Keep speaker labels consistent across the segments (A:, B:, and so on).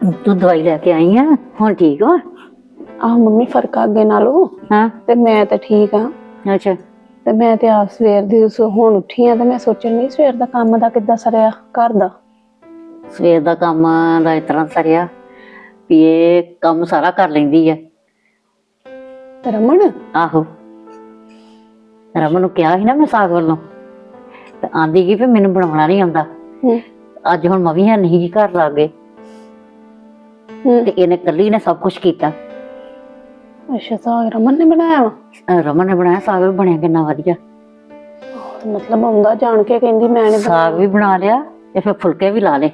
A: ਤੂੰ ਦਵਾਈ ਲੈ ਕੇ ਆਈ ਆ? ਹੁਣ ਠੀਕ ਹੋ?
B: ਆਹ ਮੰਮੀ ਫ਼ਰਕ ਆ ਅੱਗੇ ਨਾਲੋਂ।
A: ਹਾਂ।
B: ਤੇ ਮੈਂ ਤਾਂ ਠੀਕ ਆ।
A: ਅੱਛਾ।
B: ਤੇ ਮੈਂ ਤੇ ਆ ਸਵੇਰ ਦੀ ਸੋ- ਹੁਣ ਉੱਠੀ ਆ ਤੇ ਮੈਂ ਸੋਚਣ ਨਹੀਂ ਸਵੇਰ ਦਾ ਕੰਮ ਦਾ ਕਿੱਦਾਂ ਸਰਿਆ ਘਰ ਦਾ?
A: ਸਵੇਰ ਦਾ ਕੰਮ ਦਾ ਇਸ ਤਰ੍ਹਾਂ ਸਰਿਆ ਵੀ ਇਹ ਕੰਮ ਸਾਰਾ ਕਰ ਲੈਂਦੀ ਆ।
B: ਤੇ ਰਮਨ?
A: ਆਹੋ। ਰਮਨ ਨੂੰ ਕਿਹਾ ਸੀ ਨਾ ਮੈਂ ਸਾਗ ਵੱਲੋਂ। ਤੇ ਆਂਦੀ ਕੀ ਵੀ ਮੈਨੂੰ ਬਣਾਉਣਾ ਨਹੀਂ ਆਉਂਦਾ।
B: ਹੂੰ।
A: ਅੱਜ ਹੁਣ ਮੈਂ ਵੀ ਹੈ ਨਹੀਂ ਜੀ ਘਰ ਲੱਗੇ। ਤੇ ਇਹਨੇ ਕੱਲੀ ਨੇ ਸਭ ਕੁਝ ਕੀਤਾ।
B: ਅੱਛਾ ਸਾਗ ਰਮਨ ਨੇ ਬਣਾਇਆ ਵਾ?
A: ਅਹ ਰਮਨ ਨੇ ਬਣਾਇਆ ਸਾਗ ਵੀ ਬਣਿਆ ਕਿੰਨਾ ਵਧੀਆ।
B: ਮਤਲਬ ਆਉਂਦਾ ਜਾਣ ਕੇ ਕਹਿੰਦੀ ਮੈਂ ਨੇ
A: ਸਾਗ ਵੀ ਬਣਾ ਲਿਆ ਤੇ ਫਿਰ ਫੁਲਕੇ ਵੀ ਲਾ ਲਏ।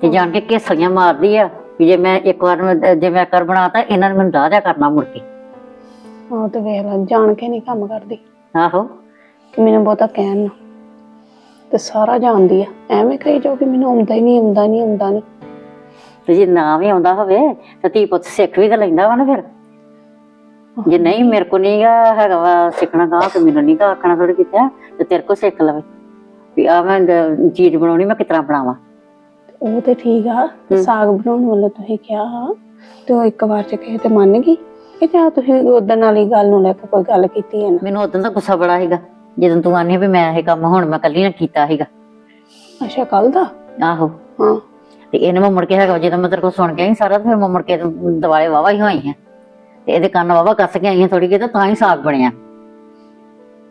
A: ਤੇ ਜਾਣ ਕੇ ਘੇਸਲੀਆਂ ਮਾਰਦੀ ਆ ਵੀ ਜੇ ਮੈਂ ਇੱਕ ਵਾਰ ਮੈਂ- ਜੇ ਮੈਂ ਕਰ ਬਣਾਤਾ ਇਹਨਾਂ ਨੇ ਮੈਨੂੰ ਦਾਦਿਆ ਕਰਨਾ ਮੁੜ ਕੇ।
B: ਆਹ ਤੇ ਵੇਖ ਲੈ ਜਾਣ ਕੇ ਨਹੀਂ ਕੰਮ ਕਰਦੀ।
A: ਆਹੋ।
B: ਕਿ ਮੈਨੂੰ ਬਹੁਤਾ ਕਹਿਣ ਨਾ। ਤੇ ਸਾਰਾ ਜਾਣਦੀ ਆ। ਐਵੇਂ ਕਹੀ ਜਾਓ ਕਿ ਮੈਨੂੰ ਆਉਂਦਾ ਹੀ ਨਹੀਂ ਆਉਂਦਾ ਨਹੀਂ ਆਉਂਦਾ ਨਹੀਂ
A: ਤੇ ਜੇ ਨਾ ਵੀ ਆਉਂਦਾ ਹੋਵੇ ਤਾਂ ਧੀ ਪੁੱਤ ਸਿੱਖ ਵੀ ਤਾਂ ਲੈਂਦਾ ਵਾ ਨਾ ਫਿਰ। ਜੇ ਨਹੀਂ ਮੇਰੇ ਕੋ ਨਹੀਂ ਗਾ ਹੈਗਾ ਵਾ ਸਿੱਖਣਾ ਗਾ ਤੇ ਮੈਨੂੰ ਨਹੀਂ ਗਾ ਆਖਣਾ ਥੋੜੀ ਕੀਤਾ ਤੇ ਤੇਰੇ ਕੋ ਸਿੱਖ ਲਵੇ। ਵੀ ਆ ਮੈਂ ਚੀਜ਼ ਬਣਾਉਣੀ ਮੈਂ ਕਿਤਨਾ ਬਣਾਵਾਂ।
B: ਉਹ ਤੇ ਠੀਕ ਆ ਸਾਗ ਬਣਾਉਣ ਵੱਲੋਂ ਤੁਸੀਂ ਕਿਹਾ ਤੇ ਉਹ ਇੱਕ ਵਾਰ ਚ ਕਹੇ ਤੇ ਮੰਨ ਗਈ ਕਿ ਜਾਂ ਤੁਸੀਂ ਉਦੋਂ ਵਾਲੀ ਗੱਲ ਨੂੰ ਲੈ ਕੇ ਕੋਈ ਗੱਲ ਕੀਤੀ ਹੈ ਨਾ?
A: ਮੈਨੂੰ ਉਦੋਂ ਦਾ ਗੁੱਸਾ ਬੜਾ ਸੀਗਾ ਜਦੋਂ ਤੂੰ ਆਨੀ ਵੀ ਮੈਂ ਇਹ ਕੰਮ ਹੁਣ ਮੈਂ ਕੱਲੀ ਨਾ ਕੀਤਾ ਸੀਗਾ।
B: ਅੱਛਾ ਕੱਲ ਦਾ?
A: ਆਹੋ।
B: ਹਾਂ।
A: ਤੇ ਇਹਨੇ ਮੈਂ ਮੁੜ ਕੇ ਹੈਗਾ ਜਦੋਂ ਮੈਂ ਤੇਰੇ ਕੋਲ ਸੁਣ ਕੇ ਆਈ ਸਾਰਾ ਤੇ ਫਿਰ ਮੈਂ ਮੁੜ ਕੇ ਦਿਵਾਲੇ ਵਾਵਾ ਹੀ ਹੋਈ ਹਾਂ। ਤੇ ਇਹਦੇ ਕੰਨ ਵਾਵਾ ਕੱਸ ਕੇ ਆਈਆਂ ਥੋੜੀ ਜਿਹੀ ਤੇ ਹੀ ਸਾਗ ਬਣਿਆ।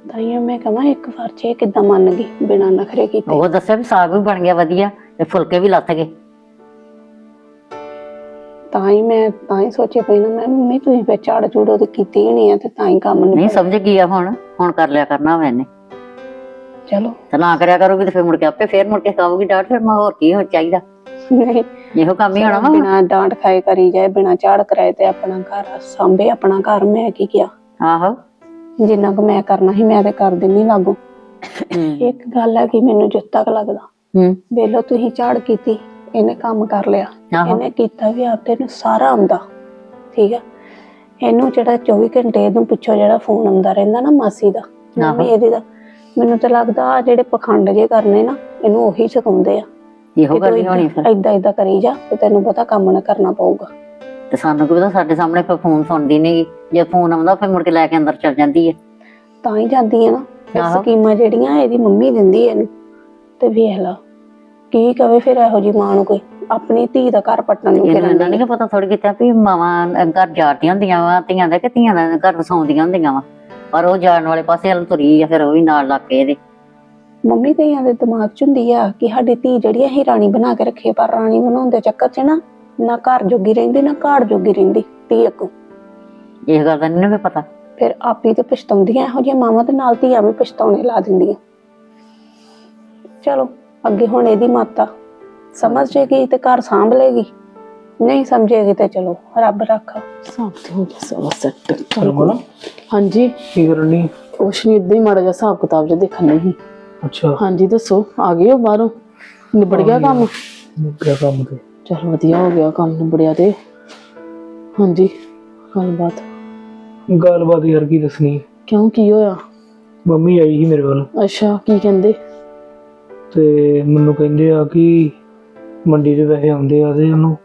B: ਤਾਈਓ ਮੈਂ ਕਹਾਂ ਇੱਕ ਵਾਰ ਚ ਕਿੱਦਾਂ ਮੰਨ ਗਈ ਬਿਨਾਂ ਨਖਰੇ ਕੀਤੇ।
A: ਉਹ ਦੱਸਿਆ ਵੀ ਸਾਗ ਵੀ ਬਣ ਗਿਆ ਵਧੀਆ ਤੇ ਫੁਲਕੇ ਵੀ ਲੱਥ ਗਏ।
B: ਤਾਂ ਹੀ ਮੈਂ ਤਾਂ ਹੀ ਸੋਚੇ ਪਈ ਨਾ ਮੈਂ ਮੰਮੀ ਤੁਸੀਂ ਫੇ ਝਾੜ ਝੂੜ ਉਹਦੀ ਕੀਤੀ ਹੀ ਨਹੀਂ ਆ ਤੇ ਤਾਂ ਹੀ ਕੰਮ
A: ਨਹੀਂ
B: ਨਹੀਂ
A: ਸਮਝ ਗਈ ਆ ਹੁਣ ਹੁਣ ਕਰ ਲਿਆ ਕਰਨਾ ਇਹਨੇ।
B: ਚਲੋ।
A: ਤੇ ਨਾ ਕਰਿਆ ਕਰੋਗੀ ਤੇ ਫਿਰ ਮੁੜ ਕੇ ਆਪੇ ਫੇਰ ਮੁੜ ਕੇ ਖਾਓਗੀ ਡਾਟ ਫਿਰ ਮੈਂ ਹੋਰ ਕੀ ਹੋ ਚਾਹੀਦਾ।
B: ਨਹੀਂ।
A: ਇਹੋ ਕੰਮ ਹੀ ਹੋਣਾ ਵਾ।
B: ਬਿਨਾਂ ਡਾਂਟ ਖਾਏ ਕਰੀ ਜਾਏ ਬਿਨਾਂ ਝਾੜ ਕਰਾਏ ਤੇ ਆਪਣਾ ਘਰ ਸਾਂਭੇ ਆਪਣਾ ਘਰ ਮੈਂ ਕੀ ਕਿਹਾ?
A: ਆਹੋ।
B: ਜਿੰਨਾ ਕੁ ਮੈਂ ਕਰਨਾ ਸੀ ਮੈਂ ਤੇ ਕਰ ਦਿੰਨੀ ਲਾਗੂ। ਇੱਕ ਗੱਲ ਹੈ ਕਿ ਮੈਨੂੰ ਜਿੱਤ ਤੱਕ ਲੱਗਦਾ।
A: ਹੂੰ।
B: ਵੇਲੋ ਤੁਸੀਂ ਝਾੜ ਕੀਤੀ ਇਹਨੇ ਕੰਮ ਕਰ ਲਿਆ।
A: ਆਹੋ।
B: ਇਹਨੇ ਕੀਤਾ ਵੀ ਆਪਤੇ ਨੂੰ ਸਾਰਾ ਆਉਂਦਾ। ਠੀਕ ਆ? ਇਹਨੂੰ ਜਿਹੜਾ 24 ਘੰਟੇ ਇਹਨੂੰ ਪਿੱਛੋਂ ਜਿਹੜਾ ਫੋਨ ਆਉਂਦਾ ਰਹਿੰਦਾ ਨਾ ਮਾਸੀ ਦਾ ਮੰਮੀ ਇਹਦੀ ਦਾ। ਮੈਨੂੰ ਤਾਂ ਲੱਗਦਾ ਆ ਜਿਹੜੇ ਪਖੰਡ ਜੇ ਕਰਨੇ ਨਾ ਇਹਨੂੰ ਉਹੀ ਸਿਖਾਉਂਦੇ ਆ।
A: ਇਹੋ ਗੱਲ ਹੀ ਹੋਣੀ ਫਿਰ।
B: ਏਦਾਂ ਏਦਾਂ ਕਰੀ ਜਾ ਤੇ ਤੈਨੂੰ ਪਤਾ ਕੰਮ ਨਾ ਕਰਨਾ ਪਊਗਾ।
A: ਤੇ ਸਾਨੂੰ ਕੀ ਪਤਾ ਸਾਡੇ ਸਾਹਮਣੇ ਫਿਰ ਫੋਨ ਸੁਣਦੀ ਨਹੀਂ ਜੇ ਫੋਨ ਆਉਂਦਾ ਫਿਰ ਮੁੜ ਕੇ ਲੈ ਕੇ ਅੰਦਰ ਚਲ ਜਾਂਦੀ ਹੈ
B: ਤਾਂ ਹੀ ਜਾਂਦੀ ਹੈ ਨਾ। ਇਹ। ਸਕੀਮਾਂ ਜਿਹੜੀਆਂ ਇਹਦੀ ਮੰਮੀ ਦਿੰਦੀ ਇਹਨੂੰ। ਤੇ ਵੇਖ ਲਾ ਕੀ ਕਵੇ ਫਿਰ ਇਹੋ ਜੀ ਮਾਂ ਨੂੰ ਕੋਈ? ਆਪਣੀ ਧੀ ਦਾ ਘਰ ਪੱਟਣ ਨੂੰ
A: ਇਹਨੂੰ ਇਹਨਾਂ ਨਹੀਂ ਪਤਾ ਥੋੜੀ ਕਿਤਾ ਵੀ ਮਾਵਾਂ ਘਰ ਜਾੜਦੀਆਂ ਹੁੰਦੀਆਂ ਵਾ ਧੀਆਂ ਦਾ ਕਿ ਧੀਆਂ ਦਾ ਘਰ ਵਸਾਉਂਦੀਆਂ ਹੁੰਦੀਆਂ ਵਾ। ਪਰ ਉਹ ਜਾਣ ਵਾਲੇ ਪਾਸੇ ਹਲ ਤੁਰੀ ਆ ਫਿਰ ਉਹ ਵੀ ਨਾਲ ਲੱਗ ਕੇ ਇਹਦੇ।
B: ਮੰਮੀ ਕਈਆਂ ਦੇ ਦਿਮਾਗ 'ਚ ਹੁੰਦੀ ਆ ਕਿ ਸਾਡੀ ਧੀ ਜਿਹੜੀ ਆ ਅਸੀਂ ਰਾਣੀ ਬਣਾ ਕੇ ਰੱਖੇ ਪਰ ਰਾਣੀ ਬਣਾਉਣ ਦੇ ਚੱਕਰ 'ਚ ਨਾ ਨਾ ਘਰ ਜੋਗੀ ਰਹਿੰਦੀ ਨਾ ਘਾੜ ਜੋਗੀ ਰਹਿੰਦੀ ਧੀ ਅੱਗੋਂ।
A: ਇਸ ਗੱਲ ਦਾ ਨਹੀਂ ਨਾ ਪਤਾ।
B: ਫਿਰ ਆਪੀ ਤੇ ਪਛਤਾਉਂਦੀਆਂ ਇਹੋ ਜਿਹੀਆਂ ਮਾਵਾਂ ਤੇ ਨਾਲ ਧੀਆਂ ਵੀ ਪਛਤਾਉਣੇ ਲਾ ਦਿੰਦੀਆਂ। ਚਲੋ ਅੱਗੇ ਹੁਣ ਇਹਦੀ ਮਾਤਾ ਸਮਝ ਜੇਗੀ ਤੇ ਘਰ ਸਾਂਭ ਲੇਗੀ ਨਹੀਂ ਸਮਝੇਗੀ ਤੇ ਚਲੋ ਰੱਬ ਰੱਖਾ। ਸਾਂਭ ਤੇ ਹੋ ਗਿਆ ਸਵਾ ਸੱਟ ਹਾਂਜੀ।
C: ਕੀ ਕਰਨੀ?
B: ਕੁਛ ਨਹੀਂ ਇਦਾਂ ਹੀ ਮਾੜਾ ਜਿਹਾ ਹਿਸਾਬ ਕਿਤਾਬ ਜਿਹਾ ਦੇਖਣ ਨਹੀਂ
C: ਅੱਛਾ।
B: ਹਾਂਜੀ ਦੱਸੋ ਆ ਗਏ ਹੋ ਬਾਹਰੋਂ? ਨਿਬੜ ਗਿਆ ਕੰਮ?
C: ਮੁੱਕਿਆ ਕੰਮ ਤੇ।
B: ਚਲ ਵਧੀਆ ਹੋ ਗਿਆ ਕੰਮ ਨਿਬੜਿਆ ਤੇ। ਹਾਂਜੀ ਗੱਲਬਾਤ।
C: ਗੱਲਬਾਤ ਯਾਰ ਕੀ ਦੱਸਣੀ?
B: ਕਿਉਂ ਕੀ ਹੋਇਆ?
C: ਮੰਮੀ ਆਈ ਸੀ ਮੇਰੇ ਕੋਲ
B: ਅੱਛਾ ਕੀ ਕਹਿੰਦੇ?
C: ਤੇ ਮੈਨੂੰ ਕਹਿੰਦੇ ਆ ਕਿ ਮੰਡੀ ਦੇ ਪੈਸੇ ਆਉਂਦੇ ਆ ਤੇ ਉਹਨੂੰ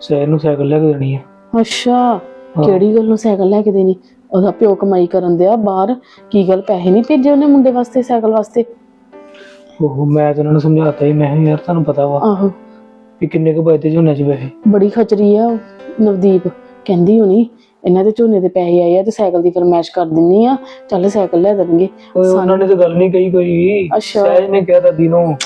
C: ਸਹਿਰ ਨੂੰ ਸਾਈਕਲ ਲੈ ਕੇ ਦੇਣੀ ਆ।
B: ਅੱਛਾ ਕਿਹੜੀ ਗੱਲ ਨੂੰ ਸਾਈਕਲ ਲੈ ਕੇ ਦੇਣੀ? ਉਹਦਾ ਪਿਓ ਕਮਾਈ ਕਰਨ ਦਿਆ ਬਾਹਰ ਕੀ ਗੱਲ ਪੈਸੇ ਨਹੀਂ ਭੇਜੇ ਉਹਨੇ ਮੁੰਡੇ ਵਾਸਤੇ ਸਾਈਕਲ ਵਾਸਤੇ?
C: ਉਹ ਮੈਂ ਤਾਂ ਉਹਨਾਂ ਨੂੰ ਸਮਝਾਤਾ ਸੀ ਮੈਂ ਕਿਹਾ ਯਾਰ ਤੁਹਾਨੂੰ ਪਤਾ ਵਾ
B: ਆਹੋ।
C: ਕਿ ਕਿੰਨੇ ਕੁ ਬਚਦੇ ਝੋਨੇ 'ਚ ਪੈਸੇ।
B: ਬੜੀ ਖਚਰੀ ਆ ਉਹ ਨਵਦੀਪ। ਕਹਿੰਦੀ ਹੋਣੀ ਇਹਨਾਂ ਦੇ ਝੋਨੇ ਦੇ ਪੈਸੇ ਆਏ ਆ ਤੇ ਸਾਈਕਲ ਦੀ ਫਰਮਾਇਸ਼ ਕਰ ਦਿੰਨੀ ਆ ਚੱਲ ਸਾਈਕਲ ਲੈ ਦੇਣਗੇ।
C: ਓਏ ਉਹਨਾਂ ਨੇ ਤਾਂ ਗੱਲ ਨਹੀਂ ਕਹੀ ਕੋਈ। ਵੀ
B: ਅੱਛਾ।
C: ਸਹਿਜ ਨੇ ਕਿਹਾ ਦਾਦੀ ਨੂੰ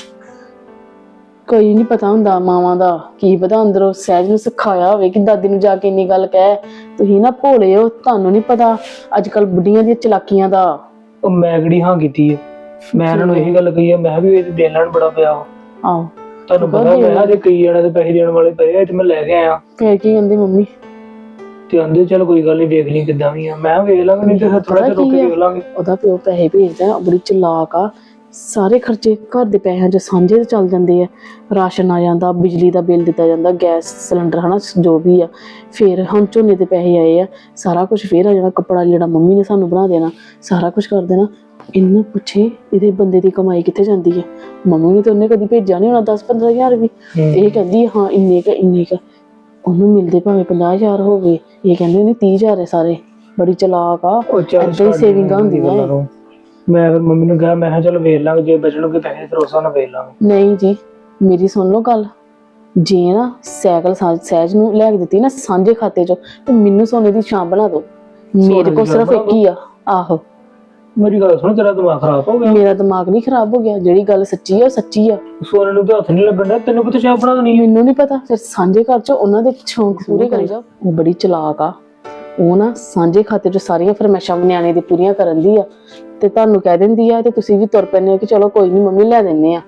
B: ਕੋਈ ਨਹੀਂ ਪਤਾ ਹੁੰਦਾ ਮਾਵਾਂ ਦਾ ਕੀ ਪਤਾ ਅੰਦਰੋਂ ਸਹਿਜ ਨੂੰ ਸਿਖਾਇਆ ਹੋਵੇ ਕਿ ਦਾਦੀ ਨੂੰ ਜਾ ਕੇ ਇੰਨੀ ਗੱਲ ਕਹਿ। ਤੁਸੀਂ ਨਾ ਭੋਲੇ ਹੋ ਤੁਹਾਨੂੰ ਨਹੀਂ ਪਤਾ ਅੱਜ ਕੱਲ ਬੁੱਢੀਆਂ ਦੀਆਂ ਚਲਾਕੀਆਂ ਦਾ।
C: ਉਹ ਮੈਂ ਕਿਹੜੀ ਹਾਂ ਕੀਤੀ ਹੈ ਮੈਂ ਉਹਨਾਂ ਨੂੰ ਇਹੀ ਗੱਲ ਕਹੀ ਆ ਮੈਂ ਵੀ ਇਹ ਦੇਣ ਲੈਣ ਬੜਾ ਪਿਆ ਵਾ।
B: ਆਹੋ।
C: ਤੁਹਾਨੂੰ ਪਤਾ ਮੈਂ ਕਿਹਾ ਜੇ ਕਈ ਜਣਾਂ ਦੇ ਪੈਸੇ ਦੇਣ ਵਾਲੇ ਪਏ ਆ ਤੇ ਮੈਂ ਲੈ ਕੇ ਆਇਆ।
B: ਫੇਰ ਕੀ ਕਹਿੰਦੀ ਮੰਮੀ?
C: ਤੇ ਆਂਦੇ ਚਲ ਕੋਈ ਗੱਲ ਨਹੀਂ ਵੇਖ ਲਈ ਕਿੱਦਾਂ ਵੀ ਆ ਮੈਂ ਕਿਹਾ ਵੇਖ ਲਾਂਗੇ ਨਹੀਂ ਤੇ ਥੋੜਾ ਜਿਹਾ ਰੁਕ ਕੇ ਵੇਖ ਲਾਂਗੇ।
B: ਉਹਦਾ ਪਿਓ ਪੈਸੇ ਭੇਜਦਾ ਬੜੀ ਚਲਾਕ ਆ।
D: ਸਾਰੇ ਖਰਚੇ ਘਰ ਦੇ ਪੈਸਿਆਂ 'ਚ ਸਾਂਝੇ ਤੇ ਚੱਲ ਜਾਂਦੇ ਆ। ਰਾਸ਼ਨ ਆ ਜਾਂਦਾ ਬਿਜਲੀ ਦਾ ਬਿੱਲ ਦਿੱਤਾ ਜਾਂਦਾ ਗੈਸ ਸਿਲੰਡਰ ਹਨਾ ਜੋ ਵੀ ਆ। ਫਿਰ ਹੁਣ ਝੋਨੇ ਦੇ ਪੈਸੇ ਆਏ ਆ ਸਾਰਾ ਕੁਝ ਫੇਰ ਆ ਜਾਣਾ ਕੱਪੜਾ ਜਿਹੜਾ ਮੰਮੀ ਨੇ ਸਾਨੂੰ ਬਣਾ ਦੇਣਾ ਸਾਰਾ ਕੁਝ ਕਰ ਦੇਣਾ। ਇੰਨਾ ਪੁੱਛੇ ਇਹਦੇ ਬੰਦੇ ਦੀ ਕਮਾਈ ਕਿੱਥੇ ਜਾਂਦੀ ਹੈ ਮੰਮੀ ਨੇ ਤਾਂ ਉਹਨੇ ਕਦੀ ਭੇਜਿਆ ਨਹੀਂ ਹੋਣਾ 10 15000 ਵੀ। ਇਹ ਕਹਿੰਦੀ ਹਾਂ ਇੰਨੇ ਕ ਇੰਨੇ ਕ। ਉਹਨੂੰ ਮਿਲਦੇ ਭਾਵੇਂ 50000 ਹੋਵੇ। ਇਹ ਕਹਿੰਦੇ ਨੇ 30000 ਹੈ ਸਾਰੇ। ਬੜੀ ਚਲਾਕ ਆ। ਏਦਾਂ ਹੀ ਸੇਵਿੰਗਾਂ
C: ਇਹਨਾਂ
D: ਹੁੰਦੀਆਂ।
C: ਮੈਂ ਫਿਰ ਮੰਮੀ ਨੂੰ ਕਿਹਾ ਮੈਂ ਕਿਹਾ ਚਲ ਵੇਖ ਲਾਂਗੇ ਜੇ ਬਚਣਗੇ ਪੈਸੇ ਫਿਰ ਉਸ ਨਾਲ ਵੇਖ ਲਾਂਗੇ।
D: ਨਹੀਂ ਜੀ ਮੇਰੀ ਸੁਣ ਲਓ ਗੱਲ। ਜੇ ਨਾ ਸਾਈਕਲ ਸਹਿਜ ਨੂੰ ਲੈ ਕੇ ਦਿੱਤੀ ਨਾ ਸਾਂਝੇ ਖਾਤੇ 'ਚ ਤੇ ਮੈਨੂੰ ਸੋਨੇ ਦੀ ਛਾਂ ਬਣਾ ਦਿਓ। ਮੇਰੇ
C: ਦੀ
D: ਕੋਲ
C: ਛਾਂ
D: ਸਿਰਫ
C: ਬਣਾ
D: ਇੱਕ ਹੀ ਆ ਆਹੋ।
C: ਮੇਰੀ ਗੱਲ ਸੁਣ ਤੇਰਾ ਦਿਮਾਗ ਖਰਾਬ ਹੋ ਗਿਆ।
D: ਮੇਰਾ ਦਿਮਾਗ ਨਹੀਂ ਖਰਾਬ ਹੋ ਗਿਆ ਜਿਹੜੀ ਗੱਲ ਸੱਚੀ ਆ ਉਹ ਸੱਚੀ ਆ।
C: ਸੋਨੇ ਨੂੰ ਤੇ ਹੱਥ ਨਹੀਂ ਲੱਗਣ ਤੈਨੂੰ ਕਿੱਥੇ ਚਾਹ ਬਣਾ ਦੇਣੀ
D: ਮੈਨੂੰ ਨਹੀਂ ਪਤਾ ਫਿਰ ਸਾਂਝੇ ਘਰ 'ਚ ਉਹਨਾਂ ਦੇ ਸ਼ੌਂਕ ਪੂਰੇ ਕਰੀ ਜਾ ਉਹ ਬੜੀ ਚਲਾਕ ਆ। ਉਹ ਨਾ ਸਾਂਝੇ ਖਾਤੇ 'ਚ ਸਾਰੀਆਂ ਫਰਮਾਇਸ਼ਾਂ ਨਿਆਣੇ ਦੀ ਪੂਰੀਆਂ ਕਰਨ ਦੀ ਆ ਤੇ ਤੁਹਾਨੂੰ ਕਹਿ ਦਿੰਦੀ ਆ ਤੇ ਤੁਸੀਂ ਵੀ ਤੁਰ ਪੈਂਦੇ ਹੋ ਕਿ ਚਲੋ ਕੋਈ ਨਹੀਂ ਮੰਮੀ ਲੈ ਦਿੰਨੇ ਆ।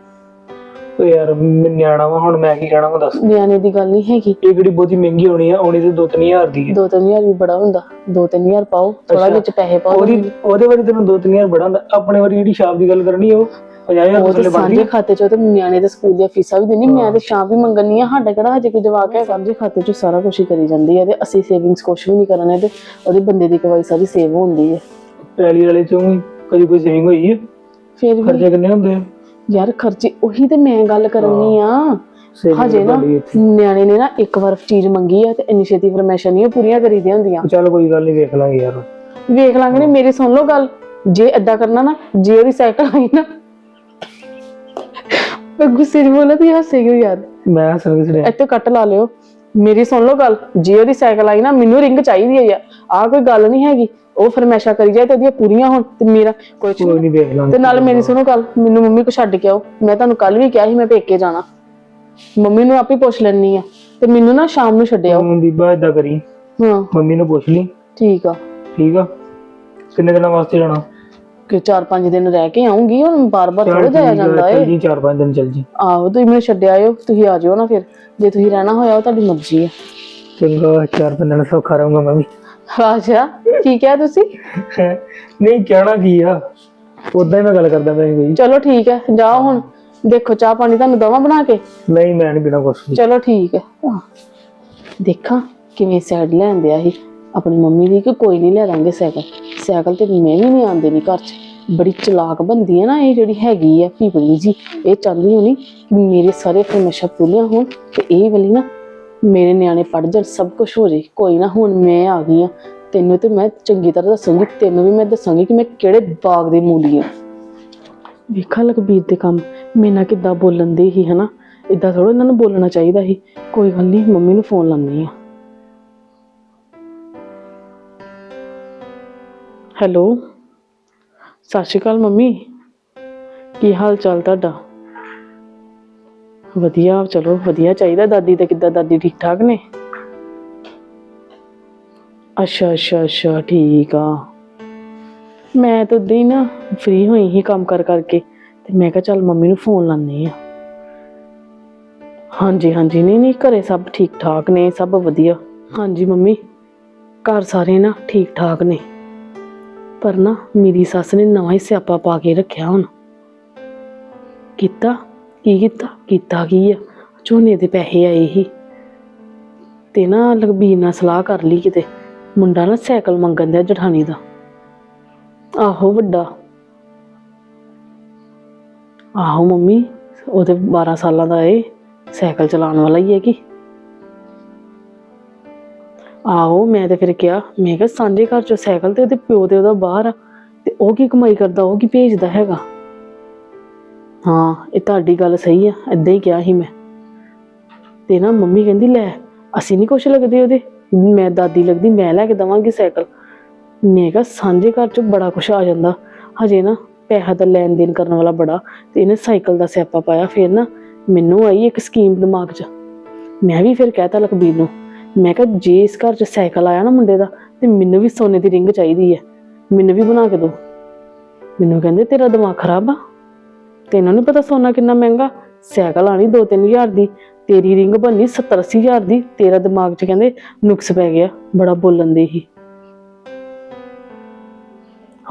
C: ਓ ਯਾਰ ਮੈਂ ਨਿਆਣਾ ਵਾ ਹੁਣ ਮੈਂ ਕੀ ਕਹਿਣਾ ਵਾ ਦੱਸ।
D: ਨਿਆਣੇ ਦੀ ਗੱਲ ਨਹੀਂ ਹੈਗੀ।
C: ਇਹ ਕਿਹੜੀ ਬਹੁਤੀ ਮਹਿੰਗੀ ਹੋਣੀ ਆ ਆਉਣੀ ਤੇ 2-3000 ਦੀ ਹੈ
D: ਦੋ ਤਿੰਨ ਹਜ਼ਾਰ ਵੀ ਬੜਾ ਹੁੰਦਾ ਦੋ ਤਿੰਨ ਹਜ਼ਾਰ ਪਾਓ ਥੋੜਾ। ਵਿੱਚ ਪੈਸੇ ਪਾਓ।
C: ਉਹਦੀ ਉਹਦੇ ਬਾਰੇ ਤੈਨੂੰ 2-3000 ਬੜਾ ਹੁੰਦਾ। ਆਪਣੇ ਵਾਰੀ ਜਿਹੜੀ ਸ਼ਾਪ ਦੀ ਗੱਲ ਕਰਨੀ ਉਹ 50000
D: ਉਹ ਤੇ ਸਾਂਝੇ ਖਾਤੇ ਚੋਂ ਤੇ ਨਿਆਣੇ ਦੇ ਸਕੂਲ ਦੀਆਂ ਫੀਸਾਂ ਵੀ ਦੇਣੀ ਮੈਂ ਤੇ ਸ਼ਾਮ ਵੀ ਮੰਗਣੀ ਆ ਸਾਡਾ ਕਿਹੜਾ ਹਜੇ ਕੋਈ ਜਵਾਕ ਹੈ ਸਾਂਝੇ ਖਾਤੇ ਚੋਂ ਸਾਰਾ ਕੁਝ ਹੀ ਕਰੀ ਜਾਂਦੀ ਹੈ ਤੇ ਅਸੀਂ ਸੇਵਿੰਗਸ ਕੁਝ ਵੀ ਨਹੀਂ ਕਰਨੇ ਤੇ ਉਹਦੇ ਬੰਦੇ ਦੀ ਕਮਾਈ ਸਾਰੀ ਸੇਵ ਹੁੰਦੀ ਹੈ।
C: ਪੈਲੀ ਵਾਲੇ ਚੋਂ ਵੀ ਕਦੀ ਕੋਈ ਸੇਵਿੰਗ ਹੋਈ ਹੈ?
D: ਫਿਰ ਵੀ
C: ਖਰਚੇ ਕਿੰਨੇ ਹੁੰਦੇ ਆ?
D: ਯਾਰ ਖਰਚੇ ਉਹੀ ਤੇ ਮੈਂ ਗੱਲ ਕਰਨੀ ਆ।
C: Saving
D: ਹਜੇ ਨਾ
C: ਇੱਥੇ।
D: ਨਿਆਣੇ ਨੇ ਨਾ ਇੱਕ ਵਾਰ ਚੀਜ਼ ਮੰਗੀ ਆ ਤੇ ਇੰਨੀ ਛੇਤੀ ਫਰਮੈਸ਼ਨ ਨਹੀਂ ਉਹ ਪੂਰੀਆਂ ਕਰੀਦੀਆਂ ਹੁੰਦੀਆਂ।
C: ਚੱਲ ਕੋਈ ਗੱਲ ਨਹੀਂ ਵੇਖ ਲਾਂਗੇ ਯਾਰ।
D: ਵੇਖ ਲਾਂਗੇ ਨੇ ਮੇਰੀ ਸੁਣ ਲਓ ਗੱਲ। ਜੇ ਏਦਾਂ ਕਰਨਾ ਨਾ ਜੇ ਉਹਦੀ ਸਾਈਕਲ ਆਈ ਨਾ ਮੈਂ ਗੁੱਸੇ 'ਚ ਬੋਲਾ ਤੇ ਹੱਸੇ ਕਿਉਂ ਯਾਰ?
C: ਮੈਂ ਸਰਵਿਸ ਦੇ
D: ਇੱਥੇ ਕੱਟ ਲਾ ਲਿਓ। ਮੇਰੀ ਸੁਣ ਲਓ ਗੱਲ। ਜੇ ਉਹਦੀ ਸਾਈਕਲ ਆਈ ਨਾ ਮੈਨੂੰ ਰਿੰਗ ਚਾਹੀਦੀ ਹੈ ਯਾਰ। ਆਹ ਕੋਈ ਗੱਲ ਨਹੀਂ ਹੈਗੀ। ਉਹ ਫਰਮੈਸ਼ਾ ਕਰੀ ਜਾਏ ਤੇ ਉਹਦੀਆਂ ਪੂਰੀਆਂ ਹੋਣ ਤੇ ਮੇਰਾ ਕੁਝ
C: ਕੋਈ ਨਹੀਂ ਵੇਖ ਲਾਂਗੇ।
D: ਤੇ ਨਾਲ ਮੇਰੀ ਸੁਣੋ ਗੱਲ। ਮੈਨੂੰ ਮੰਮੀ ਕੋ ਛੱਡ ਕੇ ਆਓ। ਮੈਂ ਤੁਹਾਨੂੰ ਕੱਲ ਵੀ ਕਿਹਾ ਸੀ ਮੈਂ ਪੇਕੇ ਜਾਣਾ। ਮੰਮੀ ਨੂੰ ਆਪੇ ਪੁੱਛ ਲੈਣੀ ਆ ਤੇ ਮੈਨੂੰ ਨਾ ਸ਼ਾਮ ਨੂੰ ਛੱਡਿਓ।
C: ਹੁਣ ਬੀਬਾ ਏਦਾਂ ਕਰੀ।
D: ਹਾਂ।
C: ਮੰਮੀ ਨੂੰ ਪੁੱਛ ਲਈ।
D: ਠੀਕ ਆ।
C: ਠੀਕ ਆ। ਕਿੰਨੇ ਦਿਨਾਂ ਵਾਸਤੇ ਜਾਣਾ?
D: ਕਿ 4-5 ਦਿਨ ਰਹਿ ਕੇ ਆਉਂਗੀ ਹੁਣ ਬਾਰ-ਬਾਰ ਥੋੜਾ ਜਾਇਆ ਜਾਂਦਾ ਏ।
C: ਜੀ 4-5 ਦਿਨ ਚੱਲ। ਜੀ
D: ਆਹੋ ਤੁਸੀਂ ਮੈਨੂੰ ਛੱਡ ਆਇਓ ਤੁਸੀਂ ਆ ਜਾਓ ਨਾ ਫਿਰ। ਜੇ ਤੁਸੀਂ ਰਹਿਣਾ ਹੋਇਆ ਉਹ ਤੁਹਾਡੀ ਮਰਜ਼ੀ ਆ।
C: ਚੰਗਾ 4-5 ਦਿਨ ਸੌਖਾ ਰਹੂੰਗਾ ਮੈਂ ਵੀ।
D: ਅੱਛਾ ਕੀ ਕਿਹਾ ਤੁਸੀਂ?
C: ਨਹੀਂ ਕਹਿਣਾ ਕੀ ਆ? ਉਦਾਂ ਹੀ ਮੈਂ ਗੱਲ ਕਰਦਾ ਮੈਂ ਕੋਈ।
D: ਚਲੋ ਠੀਕ ਹੈ ਜਾਓ ਹੁਣ। ਦੇਖੋ ਚਾਹ ਪਾਣੀ ਤੁਹਾਨੂੰ ਦਵਾਂ ਬਣਾ ਕੇ?
C: ਨਹੀਂ ਮੈਂ ਨਹੀਂ ਬਿਨਾ ਕੁਛ
D: ਚਲੋ ਠੀਕ ਹੈ ਦੇਖਾਂ ਕਿਵੇਂ ਸਾਈਡ ਲੈਂਦੇ ਆ ਇਹ ਆਪਣੀ ਮੰਮੀ ਦੀ ਕਿ ਕੋਈ ਨਹੀਂ ਲੈ ਦਾਂਗੇ ਸਾਈਕਲ ਸਾਈਕਲ ਤੇ ਮੈਂ ਵੀ ਨਹੀਂ ਆਉਂਦੇ ਨਹੀਂ ਘਰ 'ਚ। ਬੜੀ ਚਲਾਕ ਬੰਦੀ ਹੈ ਨਾ ਇਹ ਜਿਹੜੀ ਹੈਗੀ ਹੈ ਪੀਪਲੀ ਜੀ। ਇਹ ਚਾਹੁੰਦੀ ਹੋਣੀ ਕਿ ਮੇਰੇ ਸਾਰੇ ਫਰਮਾਇਸ਼ਾਂ ਪੂਰੀਆਂ ਹੋਣ ਤੇ ਇਹ ਵਾਲੀ ਨਾ ਮੇਰੇ ਨਿਆਣੇ ਪੜ ਜਾਣ, ਸਭ ਕੁਝ ਹੋ ਜੇ। ਕੋਈ ਨਾ ਹੁਣ ਮੈਂ ਆ ਗਈ ਆ। ਤੈਨੂੰ ਤੇ ਮੈਂ ਚੰਗੀ ਤਰ੍ਹਾਂ ਦੱਸਾਂਗੀ, ਤੈਨੂੰ ਵੀ ਮੈਂ ਦੱਸਾਂਗੀ ਕਿ ਮੈਂ ਕਿਹੜੇ ਬਾਗ ਦੇ ਮੂਲੀ ਆ। ਵੇਖਾ ਲਖਬੀਰ ਦੇ ਕੰਮ, ਮੇਰੇ ਨਾਲ ਕਿੱਦਾਂ ਬੋਲਣ ਦੇ ਹੀ, ਹਨਾ? ਇਦਾਂ ਥੋੜਾ ਇਹਨਾਂ ਨੂੰ ਬੋਲਣਾ ਚਾਹੀਦਾ ਸੀ। ਕੋਈ ਗੱਲ ਨਹੀਂ, ਮੰਮੀ ਨੂੰ ਫੋਨ ਲਾਉਂਦੀ ਆ। ਹੈਲੋ, ਸਤਿ ਸ਼੍ਰੀ ਅਕਾਲ ਮੰਮੀ। ਕੀ ਹਾਲ ਚਾਲ ਤੁਹਾਡਾ? ਵਧੀਆ, ਚਲੋ ਵਧੀਆ ਚਾਹੀਦਾ। ਦਾਦੀ ਤੇ ਕਿੱਦਾਂ? ਦਾਦੀ ਠੀਕ ਠਾਕ ਨੇ? ਅੱਛਾ ਅੱਛਾ ਅੱਛਾ, ਠੀਕ ਆ। ਮੈਂ ਤਾਂ ਉਦਾਂ ਹੀ ਨਾ ਫ੍ਰੀ ਹੋਈ ਹੀ ਕੰਮ ਕਰ ਕਰਕੇ ਤੇ ਮੈਂ ਕਿਹਾ ਚੱਲ ਮੰਮੀ ਨੂੰ ਫੋਨ ਲਾਉਂਦੀ ਆ ਹਾਂਜੀ ਹਾਂਜੀ, ਨਹੀਂ ਨਹੀਂ, ਘਰੇ ਸਭ ਠੀਕ ਠਾਕ ਨੇ, ਸਭ ਵਧੀਆ। ਹਾਂਜੀ ਮੰਮੀ, ਘਰ ਸਾਰੇ ਨਾ ਠੀਕ ਠਾਕ ਨੇ। ਪਰ ਨਾ ਮੇਰੀ ਸੱਸ ਨੇ ਨਵਾਂ ਹੀ ਸਿਆਪਾ ਪਾ ਕੇ ਰੱਖਿਆ ਹੁਣ। ਕੀਤਾ? ਕੀ ਕੀਤਾ? ਕੀਤਾ ਕੀ ਆ? ਝੋਨੇ ਦੇ ਪੈਸੇ ਆਏ ਹੀ ਤੇ ਨਾ ਲਖਬੀਰ ਨਾਲ ਸਲਾਹ ਕਰ ਲਈ ਕਿਤੇ। ਮੁੰਡਾ ਨਾ ਸਾਈਕਲ ਮੰਗਣ ਦਿਆ ਜਠਾਣੀ ਦਾ। ਆਹੋ ਵੱਡਾ। ਆਹੋ ਮੰਮੀ ਉਹਦੇ ਤੇ 12 ਸਾਲਾਂ ਦਾ ਏ। ਸਾਈਕਲ ਚਲਾਉਣ ਵਾਲਾ ਹੀ ਹੈ ਕਿ? ਆਹੋ, ਮੈਂ ਤੇ ਫਿਰ ਕਿਹਾ, ਮੈਂ ਕਿਹਾ ਸਾਂਝੇ ਘਰ ਚੋਂ ਸਾਈਕਲ ਤੇ ਉਹਦੇ ਪਿਓ ਤੇ ਉਹਦਾ ਬਾਹਰ ਆ, ਤੇ ਉਹ ਕੀ ਕਮਾਈ ਕਰਦਾ, ਉਹ ਕੀ ਭੇਜਦਾ ਹੈਗਾ? ਹਾਂ, ਇਹ ਤੁਹਾਡੀ ਗੱਲ ਸਹੀ ਆ, ਏਦਾਂ ਹੀ ਕਿਹਾ ਸੀ ਮੈਂ। ਤੇ ਨਾ ਮੰਮੀ ਕਹਿੰਦੀ, ਲੈ, ਅਸੀਂ ਨਹੀਂ ਕੁਛ ਲੱਗਦੇ ਉਹਦੇ। ਮੈਂ ਦਾਦੀ ਲੱਗਦੀ, ਮੈਂ ਲੈ ਕੇ ਦਵਾਂਗੀ ਸਾਈਕਲ। ਮੈਂ ਕਿਹਾ ਸਾਂਝੇ ਘਰ ਚ ਬੜਾ ਕੁਛ ਆ ਜਾਂਦਾ। ਹਜੇ ਨਾ ਪੈਸਾ ਦਾ ਲੈਣ ਦੇਣ ਕਰਨ ਵਾਲਾ ਬੜਾ, ਤੇ ਇਹਨੇ ਸਾਈਕਲ ਦਾ ਸਿਆਪਾ ਪਾਇਆ, ਫਿਰ ਨਾ ਮੈਨੂੰ ਆਈ ਇੱਕ ਸਕੀਮ ਦਿਮਾਗ 'ਚ। ਮੈਂ ਵੀ ਫਿਰ ਕਹਿਤਾ ਲਖਬੀਰ ਨੂੰ ਮੈਂ ਕਿਹਾ ਜੇ ਇਸ ਘਰ 'ਚ ਸਾਈਕਲ ਆਇਆ ਨਾ ਮੁੰਡੇ ਦਾ, ਤੇ ਮੈਨੂੰ ਵੀ ਸੋਨੇ ਦੀ ਰਿੰਗ ਚਾਹੀਦੀ ਹੈ। ਮੈਨੂੰ ਵੀ ਬਣਾ ਕੇ ਦੋ। ਮੈਨੂੰ ਕਹਿੰਦੇ ਤੇਰਾ ਦਿਮਾਗ ਖਰਾਬ ਆ। ਤੈਨੂੰ ਨਹੀਂ ਪਤਾ ਸੋਨਾ ਕਿੰਨਾ ਮਹਿੰਗਾ? ਸਾਈਕਲ ਆਣੀ 2-3000 ਦੀ, ਤੇਰੀ ਰਿੰਗ ਬਣਨੀ 70-80000 ਦੀ, ਤੇਰਾ ਦਿਮਾਗ 'ਚ ਕਹਿੰਦੇ ਨੁਕਸ ਪੈ ਗਿਆ, ਬੜਾ ਬੋਲਣ ਦੇ ਹੀ।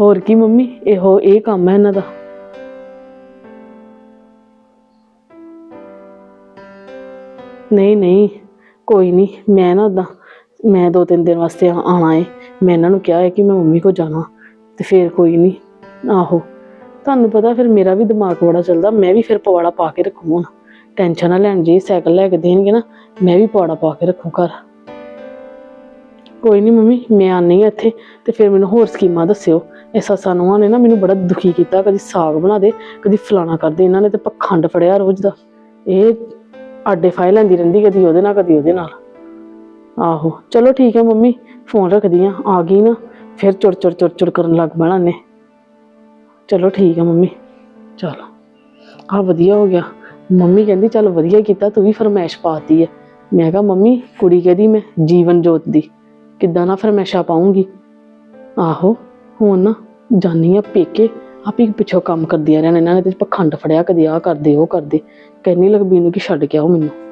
D: ਹੋਰ ਕੀ ਮੰਮੀ, ਇਹੋ ਇਹ ਕੰਮ ਹੈ ਇਹਨਾਂ ਦਾ। ਨਹੀਂ ਨਹੀਂ। ਕੋਈ ਨਹੀਂ ਮੈਂ ਨਾ ਉਦਾਂ ਮੈਂ ਦੋ ਤਿੰਨ ਦਿਨ ਵਾਸਤੇ ਆ- ਆਉਣਾ ਏ। ਮੈਂ ਇਹਨਾਂ ਨੂੰ ਕਿਹਾ ਹੈ ਕਿ ਮੈਂ ਮੰਮੀ ਕੋ ਜਾਣਾ, ਤੇ ਫਿਰ ਕੋਈ ਨਹੀਂ ਆਹੋ। ਤੁਹਾਨੂੰ ਪਤਾ ਫਿਰ ਮੇਰਾ ਵੀ ਦਿਮਾਗ ਬੜਾ ਚੱਲਦਾ, ਮੈਂ ਵੀ ਫਿਰ ਪਵਾੜਾ ਪਾ ਕੇ ਰੱਖੂ ਹੁਣ। ਟੈਨਸ਼ਨ ਨਾ ਲੈਣ ਜੇ, ਸਾਈਕਲ ਲੈ ਕੇ ਦੇਣਗੇ ਨਾ, ਮੈਂ ਵੀ ਪਵਾੜਾ ਪਾ ਕੇ ਰੱਖੂ ਘਰ। ਕੋਈ ਨਹੀਂ ਮੰਮੀ, ਮੈਂ ਆਨੀ ਆ ਇੱਥੇ, ਤੇ ਫਿਰ ਮੈਨੂੰ ਹੋਰ ਸਕੀਮਾਂ ਦੱਸਿਓ। ਇਹ ਸੱਸਾਂ ਨੂੰਹਾਂ ਨੇ ਨਾ ਮੈਨੂੰ ਬੜਾ ਦੁਖੀ ਕੀਤਾ, ਕਦੀ ਸਾਗ ਬਣਾ ਦੇ, ਕਦੀ ਫਲਾਣਾ ਕਰਦੇ ਇਹਨਾਂ ਨੇ ਤੇ ਪਖੰਡ ਫੜਿਆ ਰੋਜ਼ ਦਾ। ਇਹ ਆਡੇ ਫਾਇਲ ਲੈਂਦੀ ਰਹਿੰਦੀ ਕਦੀ ਉਹਦੇ ਨਾਲ, ਕਦੀ ਉਹਦੇ ਨਾਲ। ਆਹੋ, ਚਲੋ ਠੀਕ ਹੈ ਮੰਮੀ, ਫੋਨ ਰੱਖਦੀ ਆ ਆ ਗਈ ਨਾ, ਫਿਰ ਚੁਰ ਚੁਰ ਚੁਰ ਚੁਰ ਕਰਨ ਲੱਗ ਪੈਣਾ ਨੇ। ਚਲੋ ਠੀਕ ਹੈ ਮੰਮੀ, ਚਲੋ। ਆ ਵਧੀਆ ਹੋ ਗਿਆ। ਮੰਮੀ ਕਹਿੰਦੀ, ਚਲ ਵਧੀਆ ਕੀਤਾ, ਤੂੰ ਵੀ ਫਰਮੈਸ਼ ਪਾਤੀ ਹੈ। ਮੈਂ ਕਿਹਾ, ਮੰਮੀ, ਕੁੜੀ ਕਹਿੰਦੀ ਮੈਂ, ਜੀਵਨ ਜੋਤ ਦੀ। ਕਿੱਦਾਂ ਨਾ ਫਰਮੈਸ਼ਾ ਪਾਉਂਗੀ। ਆਹੋ, ਹੁਣ ਨਾ ਜਾਨੀ ਆ ਪੇਕੇ ਆਪੀ ਪਿੱਛੋਂ ਕੰਮ ਕਰਦੀਆਂ ਰਹਿਣ, ਇਹਨਾਂ ਨੇ ਤੇ ਪਖੰਡ ਫੜਿਆ, ਕਦੇ ਆ ਕਰਦੇ, ਉਹ ਕਰਦੇ। ਕਹਿੰਨੀ ਲਖਬੀਰ ਨੂੰ ਕਿ ਛੱਡ ਕੇ ਆਓ ਮੈਨੂੰ।